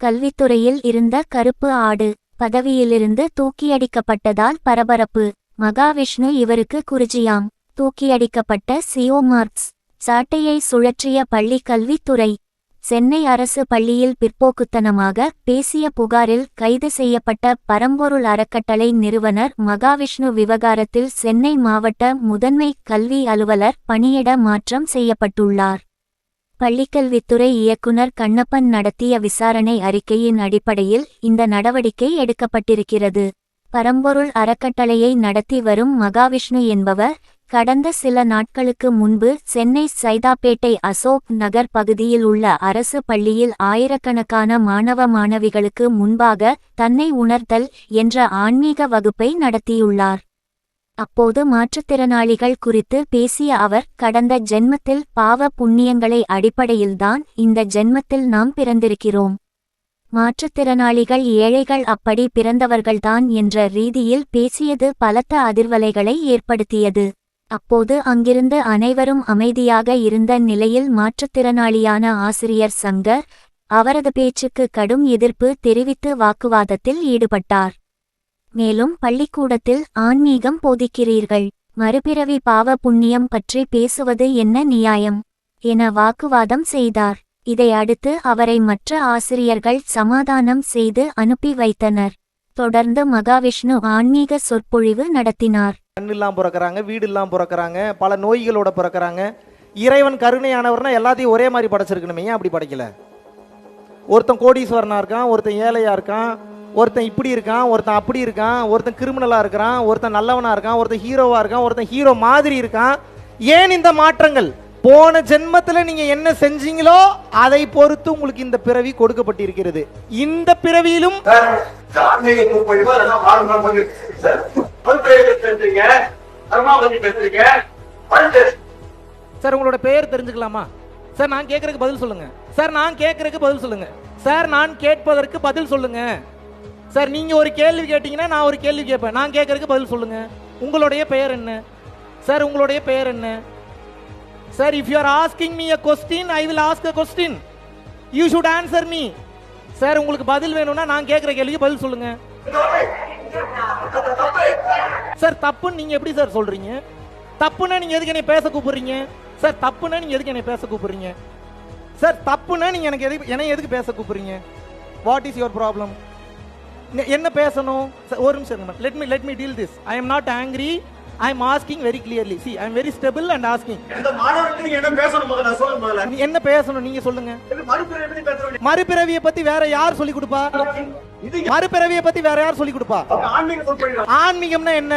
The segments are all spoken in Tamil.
கல்வித்துறையில் இருந்த கருப்பு ஆடு பதவியிலிருந்து தூக்கியடிக்கப்பட்டதால் பரபரப்பு. மகாவிஷ்ணு இவருக்கு குருஜியாம். தூக்கியடிக்கப்பட்ட சியோ மார்க்ஸ். சாட்டையை சுழற்றிய பள்ளி கல்வித்துறை. சென்னை அரசு பள்ளியில் பிற்போக்குத்தனமாக பேசிய புகாரில் கைது செய்யப்பட்ட பரம்பொருள் அறக்கட்டளை நிறுவனர் மகாவிஷ்ணு விவகாரத்தில் சென்னை மாவட்ட முதன்மை கல்வி அலுவலர் பணியிட மாற்றம் செய்யப்பட்டுள்ளார். பள்ளிக்கல்வித்துறை இயக்குனர் கண்ணப்பன் நடத்திய விசாரணை அறிக்கையின் அடிப்படையில் இந்த நடவடிக்கை எடுக்கப்பட்டிருக்கிறது. பரம்பொருள் அறக்கட்டளையை நடத்தி வரும் மகாவிஷ்ணு என்பவர் கடந்த சில நாட்களுக்கு முன்பு சென்னை சைதாப்பேட்டை அசோக் நகர் பகுதியில் உள்ள அரசு பள்ளியில் ஆயிரக்கணக்கான மாணவ மாணவிகளுக்கு முன்பாக தன்னை உணர்தல் என்ற ஆன்மீக வகுப்பை நடத்தியுள்ளார். அப்போது மாற்றுத்திறனாளிகள் குறித்து பேசிய அவர் கடந்த ஜென்மத்தில் பாவ புண்ணியங்களை அடிப்படையில்தான் இந்த ஜென்மத்தில் நாம் பிறந்திருக்கிறோம். மாற்றுத்திறனாளிகள் ஏழைகள் அப்படி பிறந்தவர்கள்தான் என்ற ரீதியில் பேசியது பலத்த அதிர்வலைகளை ஏற்படுத்தியது. அப்போது அங்கிருந்து அனைவரும் அமைதியாக இருந்த நிலையில் மாற்றுத்திறனாளியான ஆசிரியர் சங்கர் அவரது பேச்சுக்கு கடும் எதிர்ப்பு தெரிவித்து வாக்குவாதத்தில் ஈடுபட்டார். மேலும் பள்ளிக்கூடத்தில் ஆன்மீகம் போதிக்கிறீர்கள். மறுபிறவி பாவ புண்ணியம் பற்றி பேசுவது என்ன நியாயம்? என வாக்குவாதம் செய்தார். இதை அடுத்து அவரை மற்ற ஆசிரியர்கள் சமாதானம் செய்து அனுப்பி வைத்தனர். தொடர்ந்து மகாவிஷ்ணு ஆன்மீக சொற்பொழிவு நடத்தினார். கண் இல்லாம பிறக்கிறாங்க வீடு இல்லாம பிறக்கிறாங்க பல நோய்களோட பிறக்கிறாங்க. இறைவன் கருணையானவர்னா எல்லாத்தையும் ஒரே மாதிரி படைச்சிருக்கணுமே ஏன் அப்படி படைக்கல? ஒருத்தன் கோடீஸ்வரனா இருக்கான் ஒருத்தன் ஏழையா இருக்கான் ஒருத்தன் இப்படி இருக்கான் ஒருத்தன் அப்படி இருக்கான் ஒருத்தன் கிரிமினலா இருக்கிறான் ஒருத்தன் நல்லவனா இருக்கான் ஒருத்தன் ஹீரோவா இருக்கான் ஒருத்தன் ஹீரோ மாதிரி இருக்கான். ஏன் இந்த மாற்றங்கள்? போன ஜென்மத்துல நீங்க என்ன செஞ்சீங்களோ அதை பொறுத்து உங்களுக்கு இந்த பிறவி கொடுக்கப்பட்டிருக்கிறது. இந்த பிறவியிலும் சார் உங்களோட பெயர் தெரிஞ்சுக்கலாமா? சார் நான் கேட்கறதுக்கு பதில் சொல்லுங்க. சார் நான் கேட்கறதுக்கு பதில் சொல்லுங்க. சார் நான் கேட்பதற்கு பதில் சொல்லுங்க. சார் நீங்கள் ஒரு கேள்வி கேட்டிங்கன்னா நான் ஒரு கேள்வி கேட்பேன். நான் கேட்குறதுக்கு பதில் சொல்லுங்கள் உங்களுடைய பெயர் என்ன? சார் உங்களுடைய பெயர் என்ன? Sir if you are asking me a question I will ask a question you should answer me sir உங்களுக்கு பதில் வேணும்னா நான் கேட்குற கேள்விக்கு பதில் சொல்லுங்க. சார் தப்புன்னு நீங்க எப்படி சார் சொல்றீங்க? தப்புன்னா நீங்க எதுக்கு என்னை பேச கூப்பிடுறீங்க? சார் தப்புன்னா நீங்க எதுக்கு என்னை பேச கூப்பிடுறீங்க? சார் தப்புன்னா நீங்க எனக்கு எதுக்கு என்னை எதுக்கு பேச கூப்பிடுறீங்க? வாட் இஸ் யுவர் ப்ராப்ளம் என்ன பேசணும்? ஒரு நிமிஷம் let me let me deal this I am not angry I am asking very clearly see I am very stable and asking என்ன பேசணும் நீங்க சொல்லுங்க. மறுபிறவியை பத்தி வேற யார் சொல்லி கொடுப்பா? இது மறுபிறவியை பத்தி வேற யார் சொல்லி கொடுப்பா? ஆன்மீகம்னா என்ன?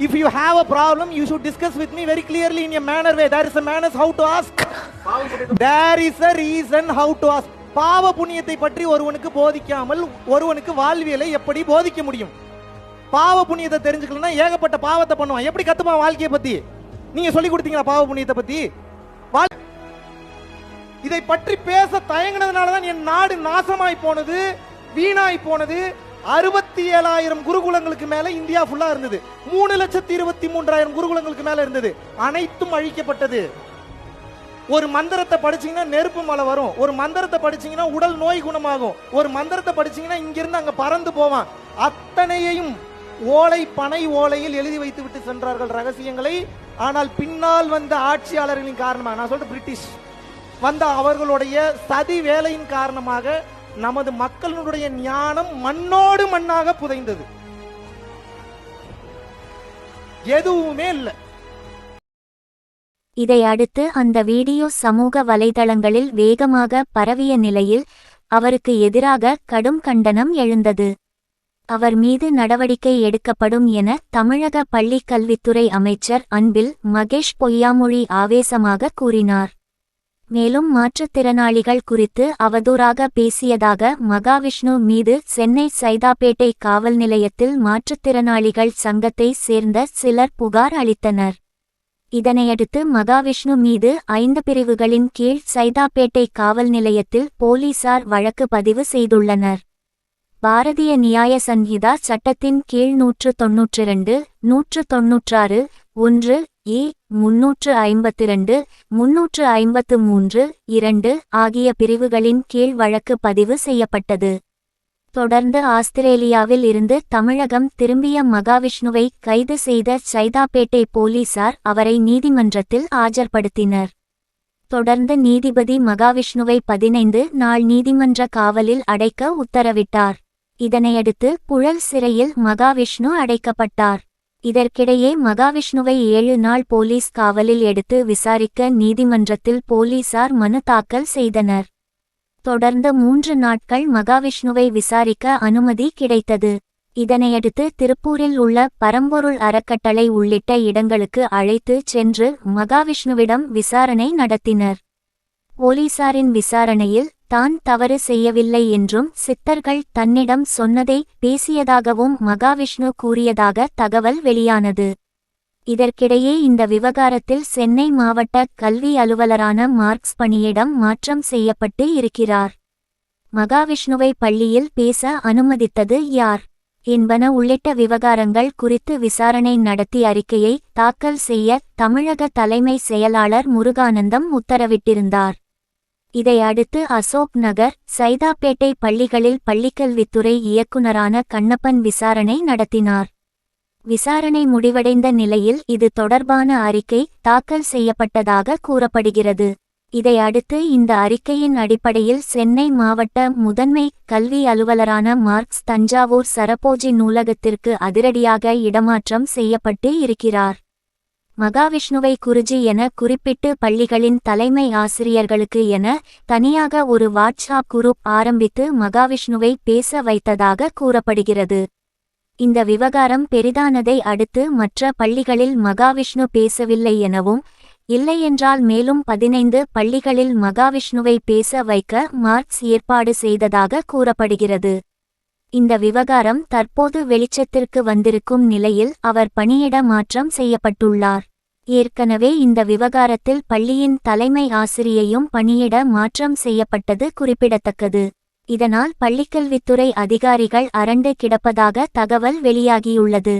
if you have a problem you should discuss with me very clearly in a manner way there is a manners how to ask there is a reason how to ask பாவ புண்ணியத்தை பற்றி ஒருவனுக்கு போதிக்காமல் ஒருவனுக்கு வாழ்வியலை எப்படி போதிக்க முடியும்? பாவ புண்ணியத்தை தெரிஞ்சுக்கலன்னா ஏகப்பட்ட பாவத்தை பண்ணுவான். எப்படி கத்துப்பான் வாழ்க்கையை பத்தி? நீங்க சொல்லி கொடுத்தீங்களா பாவ புண்ணியத்தை பத்தி? வாழ்- இதை பற்றி பேச தயங்கினதுனால தான் என் நாடு நாசமாய் போனது வீணாய் போனது அறுபத்தி ஏழாயிரம் குருகுலங்களுக்கு மேல இந்தியா ஃபுல்லா இருந்தது. மூணு லட்சத்தி இருபத்தி மூன்றாயிரம் குருகுலங்களுக்கு மேல இருந்தது. அனைத்தும் அழிக்கப்பட்டது. ஒரு மந்திரத்தை படிச்சீங்கன்னா நெருப்பு மலை வரும். ஒரு மந்திரத்தை படிச்சீங்கன்னா உடல் நோய் குணமாகும். ஒரு மந்திரத்தை படிச்சீங்கன்னா இங்கிருந்து அங்க பறந்து போவான். அத்தனையையும் ஓலை பனை ஓலையில் எழுதி வைத்து விட்டு சென்றார்கள் ரகசியங்களை. ஆனால் பின்னால் வந்த ஆட்சியாளர்களின் காரணமாக நான் சொல்றேன் பிரிட்டிஷ் வந்த அவர்களுடைய சதி வேலையின் காரணமாக நமது மக்களினுடைய ஞானம் மண்ணோடு மண்ணாக புதைந்தது. எதுவுமே இல்லை. இதையடுத்து அந்த வீடியோ சமூக வலைதளங்களில் வேகமாக பரவிய நிலையில் அவருக்கு எதிராக கடும் கண்டனம் எழுந்தது. அவர் மீது நடவடிக்கை எடுக்கப்படும் என தமிழக பள்ளிக் கல்வித்துறை அமைச்சர் அன்பில் மகேஷ் பொய்யாமொழி ஆவேசமாக கூறினார். மேலும் மாற்றுத்திறனாளிகள் குறித்து அவதூறாக பேசியதாக மகாவிஷ்ணு மீது சென்னை சைதாப்பேட்டை காவல் நிலையத்தில் மாற்றுத்திறனாளிகள் சங்கத்தை சேர்ந்த சிலர் புகார் அளித்தனர். இதனையடுத்து மகாவிஷ்ணு மீது ஐந்து பிரிவுகளின் கீழ் சைதாப்பேட்டை காவல் நிலையத்தில் போலீசார் வழக்கு பதிவு செய்துள்ளனர். பாரதிய நியாய சன்ஹிதா சட்டத்தின் கீழ் நூற்று தொன்னூற்றிரண்டு நூற்று தொன்னூற்றாறு ஒன்று ஏ முன்னூற்று ஐம்பத்திரண்டு முன்னூற்று ஐம்பத்து மூன்று இரண்டு ஆகிய பிரிவுகளின் கீழ் வழக்கு பதிவு செய்யப்பட்டது. தொடர்ந்து ஆஸ்திரேலியாவில் இருந்து தமிழகம் திரும்பிய மகாவிஷ்ணுவை கைது செய்த சைதாப்பேட்டை போலீசார் அவரை நீதிமன்றத்தில் ஆஜர்படுத்தினர். தொடர்ந்து நீதிபதி மகாவிஷ்ணுவை பதினைந்து நாள் நீதிமன்ற காவலில் அடைக்க உத்தரவிட்டார். இதனையடுத்து புழல் சிறையில் மகாவிஷ்ணு அடைக்கப்பட்டார். இதற்கிடையே மகாவிஷ்ணுவை ஏழு நாள் போலீஸ் காவலில் எடுத்து விசாரிக்க நீதிமன்றத்தில் போலீசார் மனு தாக்கல் செய்தனர். தொடர்ந்து மூன்று நாட்கள் மகாவிஷ்ணுவை விசாரிக்க அனுமதி கிடைத்தது. இதனையடுத்து திருப்பூரில் உள்ள பரம்பொருள் அறக்கட்டளை உள்ளிட்ட இடங்களுக்கு அழைத்து சென்று மகாவிஷ்ணுவிடம் விசாரணை நடத்தினர். போலீசாரின் விசாரணையில் தான் தவறு செய்யவில்லை என்றும் சித்தர்கள் தன்னிடம் சொன்னதை பேசியதாகவும் மகாவிஷ்ணு கூறியதாக தகவல் வெளியானது. இதற்கிடையே இந்த விவகாரத்தில் சென்னை மாவட்ட கல்வி அலுவலரான மார்க்ஸ் பணியிடம் மாற்றம் செய்யப்பட்டு இருக்கிறார். மகாவிஷ்ணுவை பள்ளியில் பேச அனுமதித்தது யார்? என்பன உள்ளிட்ட விவகாரங்கள் குறித்து விசாரணை நடத்தி அறிக்கையை தாக்கல் செய்ய தமிழக தலைமை செயலாளர் முருகானந்தம் உத்தரவிட்டிருந்தார். இதையடுத்து அசோக் நகர் சைதாப்பேட்டை பள்ளிகளில் பள்ளிக்கல்வித்துறை இயக்குநரான கண்ணப்பன் விசாரணை நடத்தினார். விசாரணை முடிவடைந்த நிலையில் இது தொடர்பான அறிக்கை தாக்கல் செய்யப்பட்டதாக கூறப்படுகிறது. இதையடுத்து இந்த அறிக்கையின் அடிப்படையில் சென்னை மாவட்ட முதன்மை கல்வி அலுவலரான மார்க்ஸ் தஞ்சாவூர் சரபோஜி நூலகத்திற்கு அதிரடியாக இடமாற்றம் செய்யப்பட்டு இருக்கிறார். மகாவிஷ்ணுவை குருஜி என குறிப்பிட்டு பள்ளிகளின் தலைமை ஆசிரியர்களுக்கு என தனியாக ஒரு வாட்ஸ்ஆப் குரூப் ஆரம்பித்து மகாவிஷ்ணுவை பேச வைத்ததாக கூறப்படுகிறது. இந்த விவகாரம் பெரிதானதை அடுத்து மற்ற பள்ளிகளில் மகாவிஷ்ணு பேசவில்லை எனவும் இல்லையென்றால் மேலும் பதினைந்து பள்ளிகளில் மகாவிஷ்ணுவை பேச வைக்க மார்க்ஸ் ஏற்பாடு செய்ததாக கூறப்படுகிறது. இந்த விவகாரம் தற்போது வெளிச்சத்திற்கு வந்திருக்கும் நிலையில் அவர் பணியிட மாற்றம் செய்யப்பட்டுள்ளார். ஏற்கனவே இந்த விவகாரத்தில் பள்ளியின் தலைமை ஆசிரியையும் பணியிட மாற்றம் செய்யப்பட்டது குறிப்பிடத்தக்கது. இதனால் பள்ளிக்கல்வித்துறை அதிகாரிகள் அரண்டு கிடப்பதாக தகவல் வெளியாகியுள்ளது.